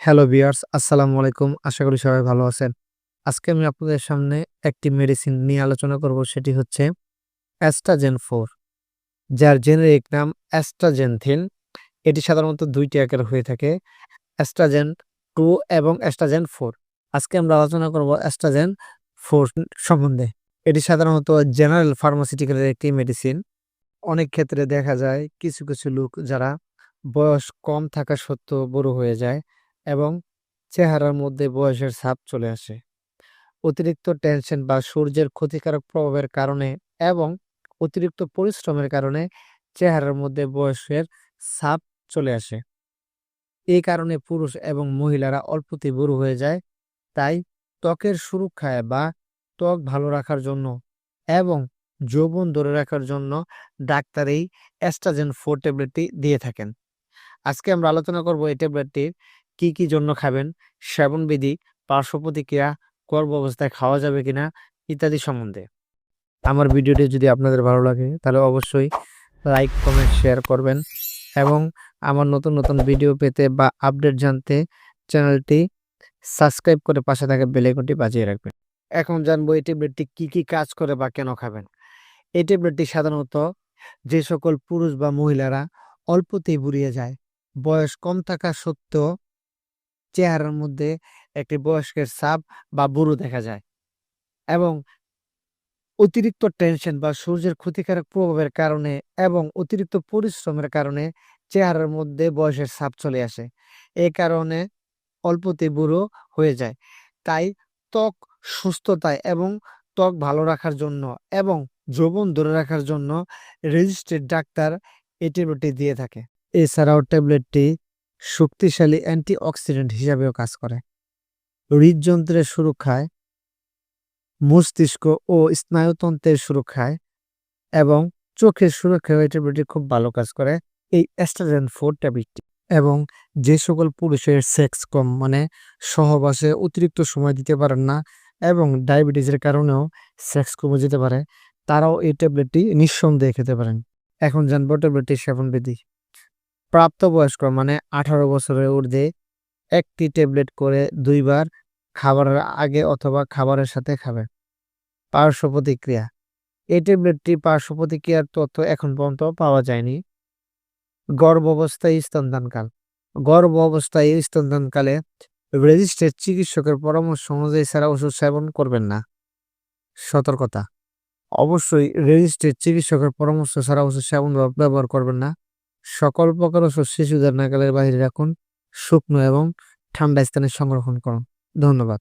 Hello বিয়ার্স আসসালামু আলাইকুম। আশা করি সবাই ভালো আছেন। আজকে আমি আপনাদের সামনে একটি মেডিসিন নিয়ে আলোচনা করব, সেটি হচ্ছে অ্যাস্ট্রাজেন ফোর, যার জেনেরিক নাম অ্যাস্ট্রাজেনথিন এটি সাধারণত দুইটি আকার হয়ে থাকে অ্যাস্ট্রাজেন টু এবং অ্যাস্ট্রাজেন ফোর। আজকে আমরা আলোচনা করব অ্যাস্ট্রাজেন ফোর সম্বন্ধে। এটি সাধারণত জেনারেল ফার্মাসিউটিক্যালের একটি মেডিসিন। অনেক ক্ষেত্রে দেখা যায়, কিছু কিছু লোক যারা বয়স কম থাকা সত্ত্বেও বড় হয়ে যায় এবং চেহারার মধ্যে বয়সের ছাপ চলে আসে। অতিরিক্ত টেনশন বা সূর্যের ক্ষতিকারক প্রভাবের কারণে এবং অতিরিক্ত পরিশ্রমের কারণে চেহারার মধ্যে বয়সের ছাপ চলে আসে। এই কারণে পুরুষ এবং মহিলারা অল্পতেই বুড়ো হয়ে যায়, তাই ত্বকের সুরক্ষায় বা ত্বক ভালো রাখার জন্য এবং যৌবন ধরে রাখার জন্য ডাক্তার এই অ্যাস্ট্রাজেন ফোর ট্যাবলেটটি দিয়ে থাকেন। আজকে আমরা আলোচনা করব এই ট্যাবলেটটির কি কি জন্য খাবেন? সেবনবিধি পার্শ্ব প্রতিক্রিয়া, গর্ভ অবস্থায় খাওয়া যাবে কিনা ইত্যাদি সম্বন্ধে। আমার ভিডিওটি যদি আপনাদের ভালো লাগে, তাহলে অবশ্যই লাইক, কমেন্ট, শেয়ার করবেন এবং আমার নতুন নতুন ভিডিও পেতে বা আপডেট জানতে চ্যানেলটি সাবস্ক্রাইব করে পাশে থাকা বেলাইকনটি বাজিয়ে রাখবেন। এখন জানব এই ট্যাবলেটটি কী কী কাজ করে বা কেন খাবেন? এই ট্যাবলেটটি সাধারণত যে সকল পুরুষ বা মহিলারা অল্পতেই বুড়িয়ে যায়, বয়স কম থাকা সত্ত্বেও চেহারার মধ্যে একটি বয়স্কের ছাপ বা বুড়ো দেখা যায় এবং অতিরিক্ত টেনশন বা সূর্যের ক্ষতিকারক প্রভাবের কারণে এবং অতিরিক্ত পরিশ্রমের কারণে চেহারার মধ্যে বয়সের ছাপ চলে আসে। এই কারণে অল্পতে বুড়ো হয়ে যায়। তাই ত্বক সুস্থতায় এবং ত্বক ভালো রাখার জন্য এবং যৌবন ধরে রাখার জন্য রেজিস্ট্রেড ডাক্তার এই দিয়ে থাকে। এছাড়াও ট্যাবলেটটি শক্তিশালী অ্যান্টিঅক্সিডেন্ট হিসাবেও কাজ করে। হৃদযন্ত্রের সুরক্ষায়, মস্তিষ্ক ও স্নায়ুতন্ত্রের সুরক্ষায় এবং চোখের সুরক্ষায় এই ট্যাবলেটটি খুব ভালো কাজ করে এই অ্যাস্ট্রাজেন ফোর ট্যাবলেটটি এবং যে সকল পুরুষের সেক্স কম মানে সহবাসে অতিরিক্ত সময় দিতে পারেন না এবং ডায়াবেটিসের কারণেও সেক্স কমে যেতে পারে, তারাও এই ট্যাবলেটটি নিঃসন্দেহে খেতে পারেন। এখন জানব ট্যাবলেটটি সেবন বিধি প্রাপ্তবয়স্ক মানে আঠারো বছরের ঊর্ধ্বে একটি ট্যাবলেট করে দুইবার খাবারের আগে অথবা খাবারের সাথে খাবে। পার্শ্ব প্রতিক্রিয়া। এই ট্যাবলেটটি পার্শ্ব প্রতিক্রিয়ার তথ্য এখন পর্যন্ত পাওয়া যায়নি। গর্ভ অবস্থায় স্তনদানকাল। গর্ভ অবস্থায় স্তনদানকালে রেজিস্ট্রেড চিকিৎসকের পরামর্শ অনুযায়ী ছাড়া ওষুধ সেবন করবেন না। সতর্কতা। অবশ্যই রেজিস্ট্রেড চিকিৎসকের পরামর্শ ছাড়া ওষুধ সেবন ব্যবহার করবেন না। সকল প্রকার শস্যের শিশুদের নাগালের বাইরে রাখুন শুকনো এবং ঠান্ডা স্থানে সংরক্ষণ করুন। ধন্যবাদ।